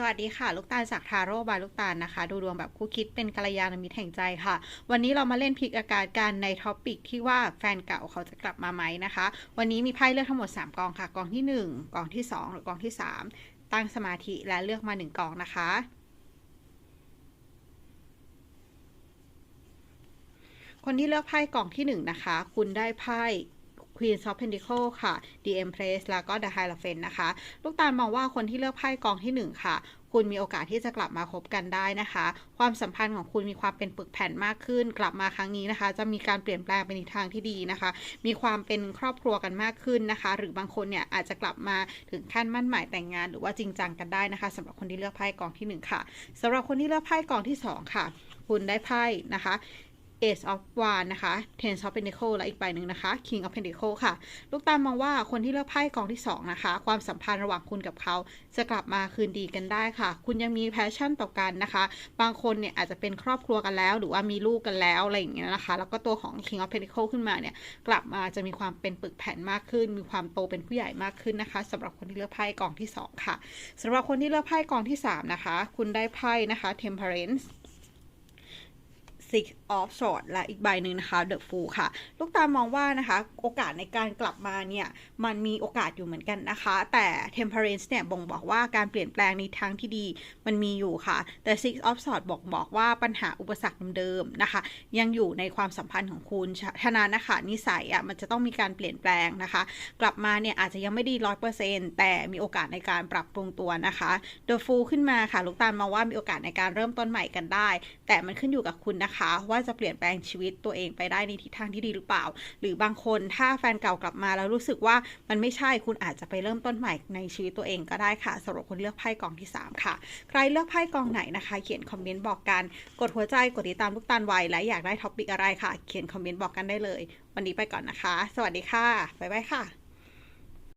สวัสดีค่ะ ลูกตาลจากทาโร่บายลูกตาลนะคะ ดูดวงแบบคู่คิดเป็นกัลยาณมิตรแห่งใจค่ะ วันนี้เรามาเล่นพิกอากาศกันในท็อปิกที่ว่าแฟนเก่าเขาจะกลับมาไหมนะคะ วันนี้มีไพ่เลือกทั้งหมด 3กองค่ะ กองที่ 1กองที่ 2 หรือกองที่ 3 ตั้งสมาธิและเลือกมา 1กองนะคะคนที่เลือกไพ่กล่องที่1นะคะ คุณได้ไพ่ Queen of Pentacles ค่ะ The Empress แล้วก็ The Hierophant นะคะ ลูกตาลมองว่าคนที่เลือกไพ่กองที่ 1 ค่ะคุณมีโอกาสที่จะกลับมาคบกันได้นะคะ ความสัมพันธ์ของคุณมีความเป็นปึกแผ่นมากขึ้น กลับมาครั้งนี้นะคะ จะมีการเปลี่ยนแปลงไปในทางที่ดีนะคะ มีความเป็นครอบครัวกันมากขึ้นนะคะ หรือบางคนเนี่ยอาจจะกลับมาถึงขั้นมั่นหมายแต่งงาน หรือว่าจริงจังกันได้นะคะสำหรับคนที่เลือกไพ่กองที่หนึ่งค่ะสำหรับคนที่เลือกไพ่กองที่สองค่ะ คุณได้ไพ่นะคะ Ace of Wands นะคะ Ten of Pentacles และอีกใบหนึ่งนะคะ King of Pentacles ค่ะ ลูกตาลมองว่าคนที่เลือกไพ่กองที่ 2 นะคะ ความสัมพันธ์ระหว่างคุณกับเขา จะกลับมาคืนดีกันได้ค่ะ คุณยังมีแพชชั่นต่อกันนะคะ บางคนเนี่ยอาจจะเป็นครอบครัวกันแล้ว หรือว่ามีลูกกันแล้วอะไรอย่างเงี้ยนะคะ แล้วก็ตัวของ King of Pentacles ขึ้นมาเนี่ย กลับมาจะมีความเป็นปึกแผ่นมากขึ้น มีความโตเป็นผู้ใหญ่มากขึ้นนะคะสำหรับคนที่เลือกไพ่กองที่ 2 ค่ะสำหรับคนที่เลือกไพ่กองที่ 3 นะคะ คุณได้ไพ่นะคะ Temperance Six of Swords และอีกใบหนึ่งนะคะ The Fool ค่ะ ลูกตามองว่านะคะ โอกาสในการกลับมาเนี่ย มันมีโอกาสอยู่เหมือนกันนะคะ แต่ Temperance เนี่ยบ่งบอกว่าการเปลี่ยนแปลงในทางที่ดีมันมีอยู่ค่ะ แต่ Six of Swords บอกบอกว่าปัญหาอุปสรรคเดิมนะคะ ยังอยู่ในความสัมพันธ์ของคุณฉะนั้นนะคะนิสัยอะมันจะต้องมีการเปลี่ยนแปลงนะคะ กลับมาเนี่ยอาจจะยังไม่ดีร้อยเปอร์เซ็นต์แต่มีโอกาสในการปรับปรุงตัวนะคะ The Fool ขึ้นมาค่ะ ลูกตามองว่ามีโอกาสในการเริ่มต้นใหม่กันได้ แต่มันขึ้นอยู่กับคุณนะคะนะคะ ว่าจะเปลี่ยนแปลงชีวิตตัวเองไปได้ในทิศทางที่ดีหรือเปล่า หรือบางคนถ้าแฟนเก่ากลับมาแล้วรู้สึกว่ามันไม่ใช่คุณอาจจะไปเริ่มต้นใหม่ในชีวิตตัวเองก็ได้ค่ะสำหรับคนเลือกไพ่กองที่ 3 ค่ะ ใครเลือกไพ่กองไหนนะคะ เขียนคอมเมนต์บอกกัน กดหัวใจกดติดตามลูกตาลไวและอยากได้ท็อปิกอะไรค่ะ เขียนคอมเมนต์บอกกันได้เลย วันนี้ไปก่อนนะคะ สวัสดีค่ะบ๊ายบายค่ะ